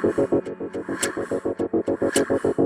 Thank you.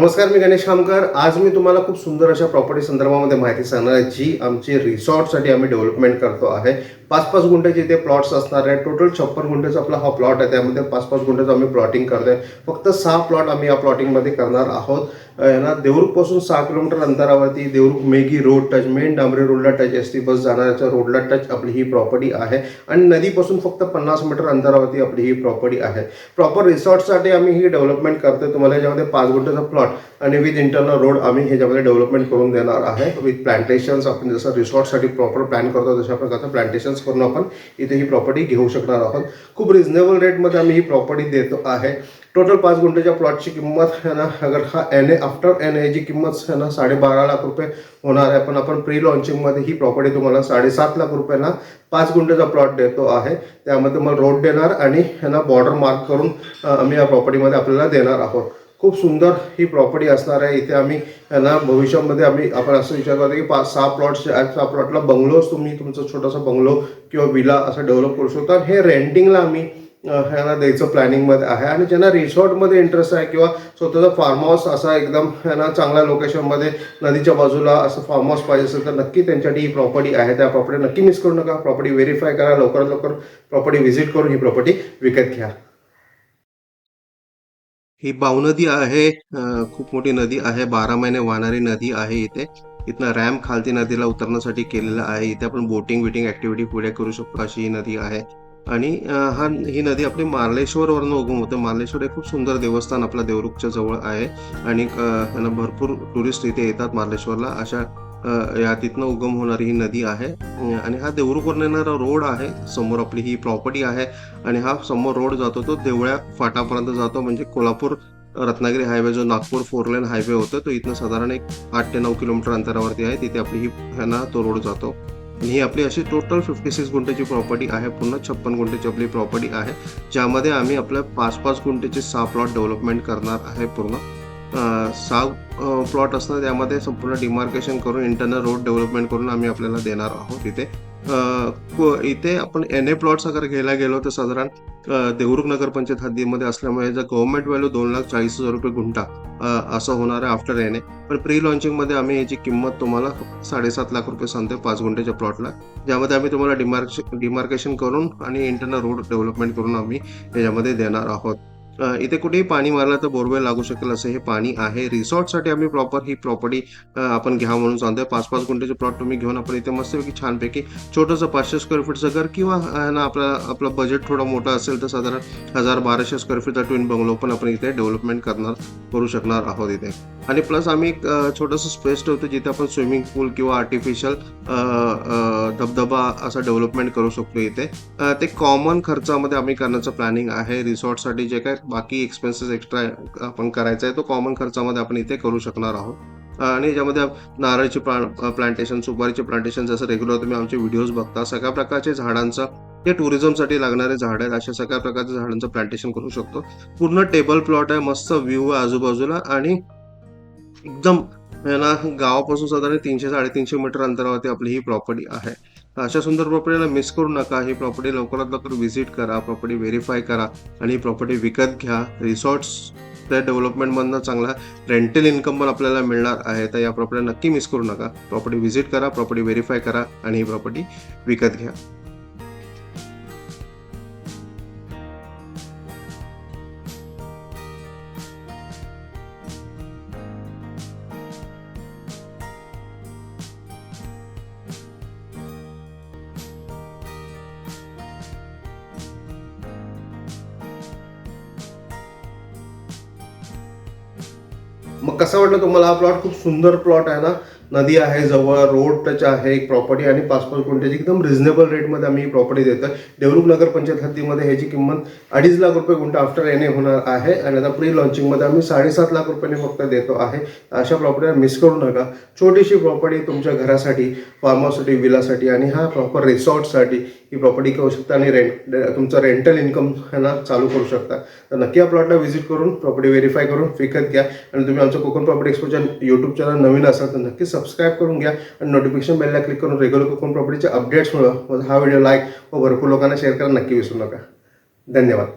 नमस्कार मी गणेश खामकर. आज मी तुम्हाला खूप सुंदर अशा प्रॉपर्टी संदर्भामध्ये माहिती सांगणार आहे जी आमची रिसॉर्टसाठी आम्ही डेव्हलपमेंट करतो आहे. पाच पाच गुंठ्याचे इथे प्लॉट्स असणार आहे टोटल छप्पन गुंठ्याचा आपला हा प्लॉट आहे. त्यामध्ये पाच पाच गुंठ्याचं आम्ही प्लॉटिंग करतोय. फक्त सहा प्लॉट आम्ही या प्लॉटिंगमध्ये करणार आहोत. अं, ना देवरुखपासून सहा किलोमीटर अंतरावरती Devrukh Meghi road touch main Dambare रोडला टच एस टी बस जाणाऱ्याच्या रोडला टच आपली ही प्रॉपर्टी आहे. आणि नदीपासून फक्त पन्नास मीटर अंतरावरती आपली ही प्रॉपर्टी आहे. प्रॉपर रिसॉर्टसाठी आम्ही ही डेव्हलपमेंट करतोय. तुम्हाला याच्यामध्ये पाच गुंठ्याचा प्लॉट आणि विथ इंटरनल रोड आम्ही ह्याच्यामध्ये डेव्हलपमेंट करून देणार आहे. विथ प्लांटेशन्स आपण जसं रिसॉर्टसाठी प्रॉपर प्लॅन करतो तशा प्रकारचं प्लांटेशन्स करून आपण इथे ही प्रॉपर्टी घेऊ शकणार आहोत. खूप रिझनेबल रेटमध्ये आम्ही ही प्रॉपर्टी देतो आहे. टोटल पाच गुंठ्याच्या प्लॉटची किंमत है ना अगर हा एन ए आफ्टर एन एची किंमत है ना साडेबारा लाख रुपये होणार आहे. पण आपण प्री लॉन्चिंगमध्ये ही प्रॉपर्टी तुम्हाला साडेसात लाख रुपयाला पाच गुंठ्याचा प्लॉट देतो आहे. त्यामध्ये मला रोड देणार आणि है ना बॉर्डर मार्क करून आम्ही या प्रॉपर्टीमध्ये आपल्याला देणार आहोत. खूप सुंदर ही प्रॉपर्टी असणार आहे. इथे आम्ही यांना ना भविष्यामध्ये आम्ही आपण असं विचार करतो की पाच सहा प्लॉट्स सहा प्लॉटला बंगलोज तुम्ही तुमचं छोटासा बंगलो किंवा विला असं डेव्हलप करू शकता. हे रेंटिंगला आम्ही ह्याला ह्यांना द्यायचं प्लॅनिंगमध्ये आहे. आणि ज्यांना रिसॉर्टमध्ये इंटरेस्ट आहे किंवा स्वतःचा फार्म हाऊस असा एकदम ह्यांना चांगल्या लोकेशनमध्ये नदीच्या बाजूला असं फार्म हाऊस पाहिजे असेल तर नक्की त्यांच्यासाठी ही प्रॉपर्टी आहे. त्या प्रॉपर्टी नक्की मिस करू नका. प्रॉपर्टी व्हेरीफाय करा. लवकरात लवकर प्रॉपर्टी व्हिजिट करून ही प्रॉपर्टी विकत घ्या. ही बाव नदी आहे खूप मोठी नदी आहे बारा महिने वाहणारी नदी आहे इथे. इथनं रॅम्प खालती नदीला उतरण्यासाठी केलेलं आहे. इथे आपण बोटिंग विटिंग ऍक्टिव्हिटी पुढे करू शकतो अशी ही नदी आहे. आणि हा ही नदी आपली मार्लेश्वरवरनं उगम होते. मार्लेश्वर हे खूप सुंदर देवस्थान आपल्या देवरुखच्या जवळ आहे. आणि भरपूर टुरिस्ट इथे येतात मार्लेश्वरला. अशा या तिथनं उगम होणारी ही नदी आहे. आणि हा देवरुखवरून येणारा रोड आहे. समोर आपली ही प्रॉपर्टी आहे. आणि हा समोर रोड जातो तो देवळ्या फाटापर्यंत जातो. म्हणजे कोल्हापूर रत्नागिरी हायवे जो नागपूर फोर लेन हायवे होतो तो इथनं साधारण एक आठ ते नऊ किलोमीटर अंतरावरती आहे. तिथे आपली ही ह्यांना तो रोड जातो. आणि ही आपली अशी टोटल फिफ्टी सिक्स गुंठेची प्रॉपर्टी आहे. पूर्ण छप्पन गुंठेची आपली प्रॉपर्टी आहे. ज्यामध्ये आम्ही आपल्या पाच पाच गुंठेचे सहा प्लॉट डेव्हलपमेंट करणार आहे पूर्ण. सहा प्लॉट असणार त्यामध्ये संपूर्ण डिमार्केशन करून इंटरनल रोड डेव्हलपमेंट करून आम्ही आपल्याला देणार आहोत इथे. इथे आपण एन ए प्लॉट्स अगर घ्यायला गेलो तर साधारण अ, देवरुख नगरपंचायत हद्दीमध्ये असल्यामुळे जर गव्हर्नमेंट व्हॅल्यू दोन लाख चाळीस हजार रुपये गुंठा असं होणार आहे आफ्टर एन ए पण प्री लॉन्चिंगमध्ये आम्ही याची किंमत तुम्हाला साडेसात लाख रुपये सांगतो पाच गुंठ्याच्या प्लॉटला ज्यामध्ये आम्ही तुम्हाला डिमार्केशन डिमार्केशन करून आणि इंटरनल रोड डेव्हलपमेंट करून आम्ही याच्यामध्ये देणार आहोत. इथे कुठेही पाणी मारलं तर बोरवेल लागू शकेल असं हे पाणी आहे. रिसॉर्टसाठी आम्ही प्रॉपर ही प्रॉपर्टी आपण घ्या म्हणून सांगतोय. पाच पाच गुंठेचे प्लॉट तुम्ही घेऊन आपण इथे मस्तपैकी छानपैकी छोटंसं पाचशे स्क्वेअर फीटचं घर किंवा ना आपला आपलं बजेट थोडं मोठं असेल तर साधारण हजार बाराशे स्क्वेअर फीटचा ट्विन बंगलो पण आपण इथे डेव्हलपमेंट करणार करू शकणार आहोत इथे. आणि प्लस आम्ही एक छोटंसं स्पेस ठेवतो जिथे आपण स्विमिंग पूल किंवा आर्टिफिशियल धबधबा असा डेव्हलपमेंट करू शकतो इथे. ते कॉमन खर्चामध्ये आम्ही करण्याचं प्लॅनिंग आहे. रिसॉर्टसाठी जे काय बाकी एक्सपेन्सेस एक्स्ट्रा आपण करायचा आहे तो कॉमन खर्चामध्ये आपण इथे करू शकणार आहोत. आणि ज्यामध्ये नारळची प्लांटेशन सुपारीचे प्लांटेशन जसं रेग्युलर तुम्ही आमचे व्हिडिओज बघता सगळ्या प्रकारचे झाडांचं हे टुरिझमसाठी लागणारे झाड आहेत अशा सगळ्या प्रकारच्या झाडांचं प्लांटेशन करू शकतो. पूर्ण टेबल प्लॉट आहे मस्त व्ह्यू आहे आजूबाजूला आणि एकदम है ना गावापासून साधारण तीनशे साडेतीनशे मीटर अंतरावरती आपली ही प्रॉपर्टी आहे. अशा सुंदर प्रॉपर्टीला मिस करू नका. ही प्रॉपर्टी लवकरात लवकर व्हिजिट करा. प्रॉपर्टी व्हेरीफाय करा. आणि प्रॉपर्टी विकत घ्या. रिसॉर्ट्स त्या डेव्हलपमेंटमधनं चांगला रेंटल इन्कम पण आपल्याला मिळणार आहे. तर या प्रॉपर्टी नक्की मिस करू नका. प्रॉपर्टी व्हिजिट करा. प्रॉपर्टी व्हेरीफाय करा. आणि ही प्रॉपर्टी विकत घ्या. मग कसं वाटलं तुम्हाला? हा प्लॉट खूप सुंदर प्लॉट आहे ना? नदी आहे जवळ रोड टच आहे एक प्रॉपर्टी आणि पाच पाच एकदम रिझनेबल रेटमध्ये आम्ही ही प्रॉपर्टी देतो देवरूप नगर पंचायत हद्दीमध्ये ह्याची किंमत अडीच लाख रुपये गुंठा आफ्टर एन ए होणार आहे आणि आता प्री लॉन्चिंगमध्ये आम्ही साडेसात लाख रुपयांनी फक्त देतो आहे. अशा प्रॉपर्टीला मिस करू नका. छोटीशी प्रॉपर्टी तुमच्या घरासाठी फार्म हाऊससाठी विलासाठी आणि हा प्रॉपर रिसॉर्टसाठी ही प्रॉपर्टी घेऊ शकता आणि रेंट तुमचं रेंटल इन्कम है ना चालू करू शकता. तर नक्की या प्लॉटला व्हिजिट करून प्रॉपर्टी व्हेरीफाय करून विकत घ्या. आणि तुम्ही आमचं कोकण प्रॉपर्टी एक्सपोच्या यूट्यूब चॅनल नवीन असाल तर नक्की सबस्क्राईब करून घ्या. आणि नोटिफिकेशन बेलला क्लिक करून रेग्युलर कोकण प्रॉपर्टीचे अपडेट्स मिळवा हा व्हिडिओ लाईक व भरपूर लोकांना शेअर करा. नक्की विसरू नका. धन्यवाद.